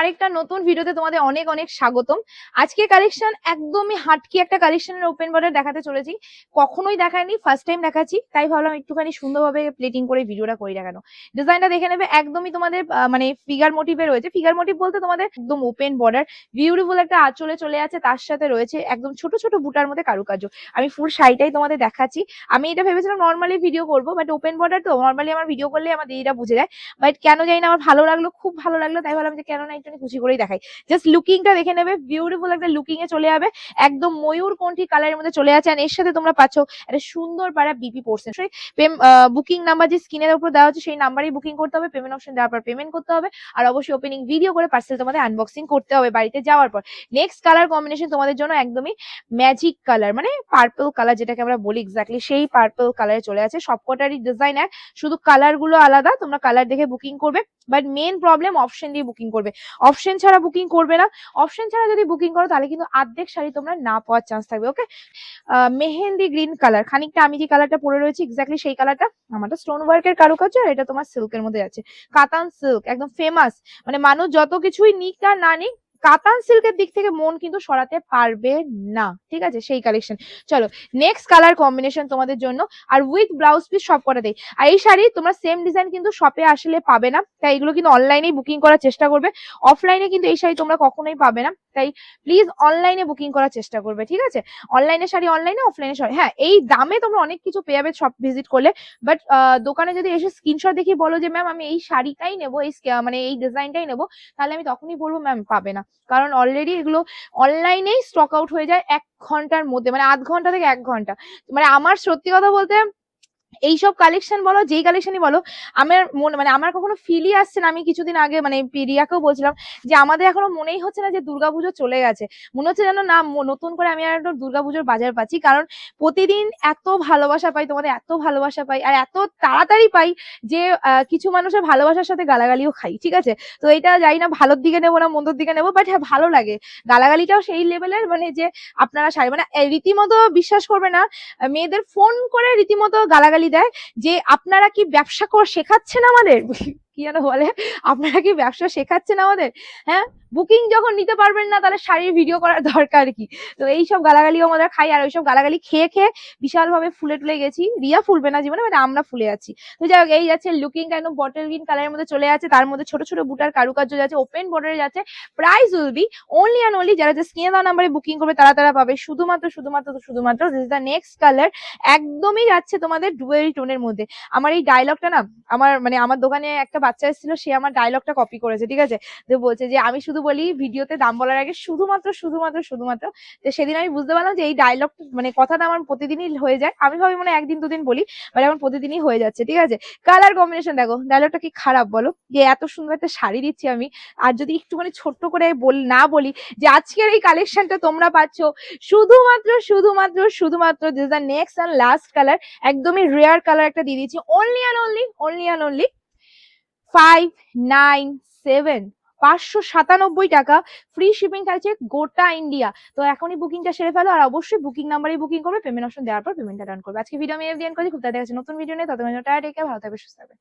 আরেকটা নতুন ভিডিওতে তোমাদের অনেক অনেক স্বাগতম। আজকে কালেকশন একদমই হাটকি একটা কালেকশনের ওপেন বর্ডার দেখাতে চলেছি। কখনোই দেখায়নি ফার্স্ট টাইম দেখাচ্ছি, তাই ভাবলাম একটুখানি সুন্দরভাবে প্লেটিং করে ভিডিওটা করে দেখানো ডিজাইনটা দেখে নেবে, একদমই তোমাদের মানে ফিগার মোটিভে রয়েছে। ফিগার মোটিভ বলতে তোমাদের একদম ওপেন বর্ডার বিউটিফুল একটা আঁচলে চলে আছে, তার সাথে রয়েছে একদম ছোট ছোট বুটার মধ্যে কারুকার্য। আমি ফুল শাড়িটাই তোমাদের দেখাচ্ছি। আমি এটা ভেবেছিলাম নর্মালি ভিডিও করব বাট ওপেন বর্ডার তো নর্মালি আমার ভিডিও করলে আমার দিদিরা বুঝে যায়। বাট কেন জানি না, আমার ভালো লাগল, খুব ভালো লাগল, তাই ভাবলাম যে কেন না একটু খুশি করেই দেখাই। জাস্ট লুকিংটা দেখে নেবে বিউটিফুল একটা লুকিং এ চলে যাবে। একদম ময়ূর কোনটি কালারের মধ্যে চলে আছে আর এর সাথে তোমরা পাচ্ছ একটা সুন্দর পাড়া বিপি পোর্সেন সেই বুকিং নাম্বার যে স্ক্রিনের উপর দেওয়া হচ্ছে, সেই নাম্বারেই বুকিং করতে হবে পেমেন্ট অপশন দেওয়ার পর পেমেন্ট করতে হবে, আর অবশ্যই ওপেনিং ভিডিও করে পার্সেল তোমাদের আনবক্সিং করতে হবে বাড়িতে যাওয়ার পর। নেক্সট কালার কম্বিনেশন তোমাদের জন্য একদমই ম্যাজিক কালার মানে পার্পল কালার যেটাকে আমরা বলি এক্স্যাক্টলি সেই পার্পল কালারে চলে আছে। সবকটারই ডিজাইন এক, শুধু কালারগুলো আলাদা, তোমরা কালার দেখে বুকিং করবে। বাট মেন প্রবলেম অপশন দিয়ে বুকিং করবে। অপশন ছাড়া বুকিং করবে না। অপশন ছাড়া যদি বুকিং করো, তাহলে কিন্তু আর্ধেক শাড়ি তোমরা না পাওয়ার চান্স থাকবে ওকে মেহেন্দি গ্রিন কালার খানিকটা আমি যে কালারটা পরে রয়েছি এক্স্যাক্টলি সেই কালারটা আমারটা স্টোন ওয়ার্কের কারুকার্য, আর এটা তোমার সিল্কের মধ্যে আছে কাতান সিল্ক একদম ফেমাস মানে মানুষ যত কিছুই নিক আর না নিক কাতান সিল্কের দিক থেকে মন কিন্তু সরাতে পারবে না। ঠিক আছে? সেই কালেকশন চলো নেক্সট কালার কম্বিনেশন তোমাদের জন্য। আর উইথ ব্লাউজ পিস সব করা দেয় আর এই শাড়ি তোমরা সেম ডিজাইন কিন্তু শপে আসলে পাবে না। তাই এগুলো কিন্তু অনলাইনেই বুকিং করার চেষ্টা করবে। অফলাইনে কিন্তু এই শাড়ি তোমরা কখনোই পাবে না। তাই প্লিজ অনলাইনে বুকিং করার চেষ্টা করবে। ঠিক আছে? অনলাইনে শাড়ি অনলাইনে অফলাইনে শাড়ি। হ্যাঁ এই দামে তোমরা অনেক কিছু পেয়ে যাবে সব ভিজিট করলে। বাট দোকানে যদি এসে স্ক্রিনশট দেখি বলো যে ম্যাম আমি এই শাড়িটাই নেব, এই মানে এই ডিজাইনটাই নেব, তাহলে আমি তখনই বলব ম্যাম পাবে না। কারণ অলরেডি এগুলো অনলাইনেই স্টক আউট হয়ে যায় এক ঘণ্টার মধ্যে মানে আধ ঘণ্টা থেকে এক ঘণ্টা। মানে আমার সত্যি কথা বলতে এইসব কালেকশন বলো, যেই কালেকশনই বলো, আমার মনে মানে আমার কখনো ফিলই আসছে না। আমি কিছুদিন আগে মানে পিরিয়াকেও বলছিলাম যে, আমাদের এখনও মনেই হচ্ছে না যে, দুর্গাপুজো চলে গেছে। মনে হচ্ছে যেন না নতুন করে আমি আর একটা দুর্গাপুজোর বাজার পাচ্ছি। কারণ প্রতিদিন এত ভালোবাসা পাই, তোমাদের এত ভালোবাসা পাই, আর এত তাড়াতাড়ি পাই যে কিছু মানুষের ভালোবাসার সাথে গালাগালিও খাই, ঠিক আছে? তো এটা যাই না ভালোর দিকে নেব না মন্দর দিকে নেব বাট হ্যাঁ ভালো লাগে। গালাগালিটাও সেই লেভেলের মানে যে, আপনারা সারি মানে রীতিমতো বিশ্বাস করবে না মেয়েদের ফোন করে রীতিমতো গালাগালি দেয় যে আপনারা কি ব্যবসা করে শেখাচ্ছেন আমাদের? কি যেন বলে? আপনারা কি ব্যবসা শেখাচ্ছেন আমাদের? হ্যাঁ? বুকিং যখন নিতে পারবেন না, তাহলে শাড়ির ভিডিও করার দরকার কি? তো এইসব গালাগালিও আমরা খাই আর ওইসব গালাগালি খেয়ে খেয়ে বিশাল ভাবে ফুলে টুলে গেছি। রিয়া ফুলবে না জীবনে মানে আমরা ফুলে যাচ্ছি তো যাই হোক, এই যাচ্ছে লুকিংটা একদম বটল গ্রিন কালারের মধ্যে চলে যাচ্ছে। তার মধ্যে ছোট ছোট বুটার কারুকার্য যাচ্ছে। ওপেন বর্ডারে যাচ্ছে। Price will be only and only যারা যে স্ক্রিনে দেওয়া নাম্বারে বুকিং করবে, তারা তারা পাবে। শুধুমাত্র শুধুমাত্র শুধুমাত্র দিস দ্য নেক্সট কালার একদমই যাচ্ছে তোমাদের ডুয়েল টোনের মধ্যে। আমার এই ডায়লগটা না, আমার মানে আমার দোকানে একটা বাচ্চা এসেছিল, সে আমার ডায়লগটা কপি করেছে, ঠিক আছে? তো বলছে যে, আমি শুধু বলি ভিডিওতে দাম বলার আগে শুধুমাত্র শুধুমাত্র শুধুমাত্র তো সেদিন আমি বুঝতে পারলাম যে এই ডায়লগ মানে কথাটা আমার প্রতিদিনই হয়ে যায়। আমি ভাবি মানে একদিন, দুদিন বলি মানে এখন প্রতিদিনই হয়ে যাচ্ছে, ঠিক আছে? কালার কম্বিনেশন দেখো ডায়লগটা কি খারাপ বলো? যে এত সুন্দর একটা শাড়ি দিচ্ছি আমি, আর যদি একটুখানি ছোট্ট করে বল, না বলি যে আজকের এই কালেকশনটা তোমরা পাচ্ছ। শুধুমাত্র শুধুমাত্র শুধুমাত্র this the next and last colour একদমই রেয়ার কালার একটা দিয়ে দিচ্ছি only and only only and only five nine seven পাঁচশো সাতানব্বই টাকা ফ্রি শিপিং থাকছে গোটা ইন্ডিয়া তো এখনই বুকিংটা সেরে ফেলো, আর অবশ্যই বুকিং নাম্বারে বুকিং করবে পেমেন্ট অপশন দেওয়ার পর পেমেন্টটা ডান করবে। আজকে ভিডিও আমি এফ করছি, খুব তাড়াতাড়ি নতুন ভিডিও নিয়ে ততক্ষণ টায়ার টেকে ভালো থাকবে, সুস্থ থাকবে।